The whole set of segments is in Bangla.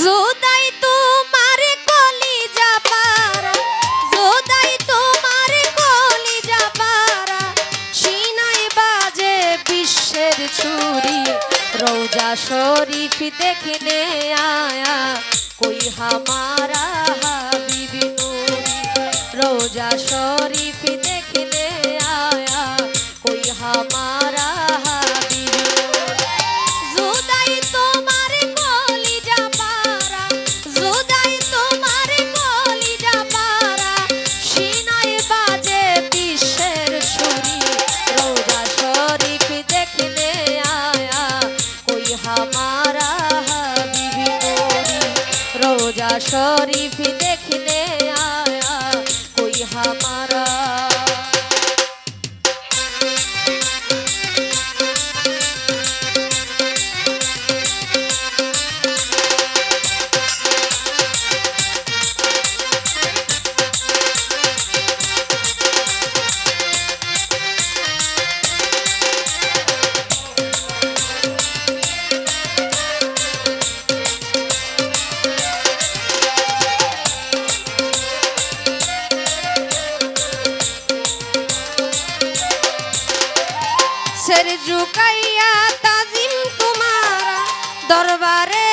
জোদাই তোমার কলি যাপারা জোদাই তোমার কলি যাপারা সিনাই বাজে বিশ্বের ছুরি, রৌজা শরীফ দেখলে আয়া। কই হামারা হাবিবি নুরি রৌজা শরীফ সরে শের জুকাইয়া তাজিম তোমার দরবারে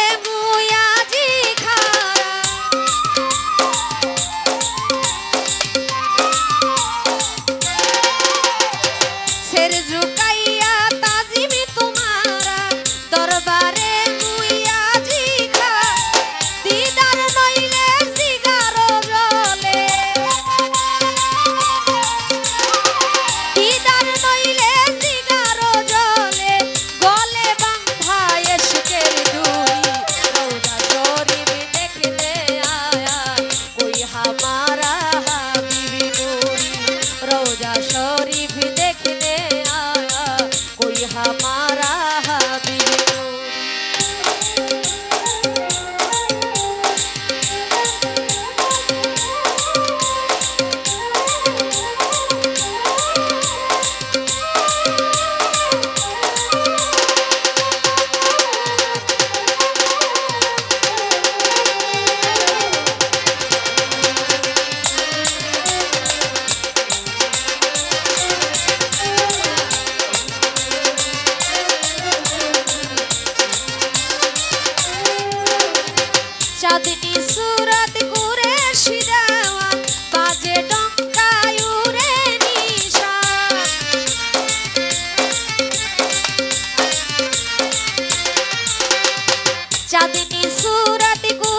রাজা শরীফ চাঁদনি সুরাত গো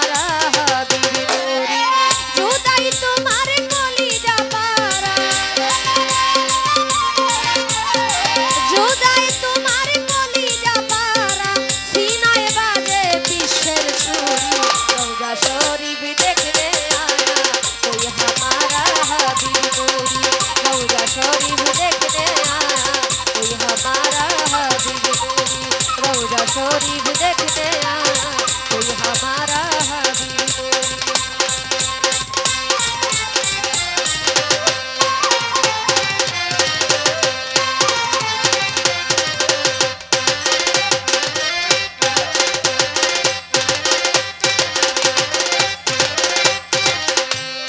हमारा हबीब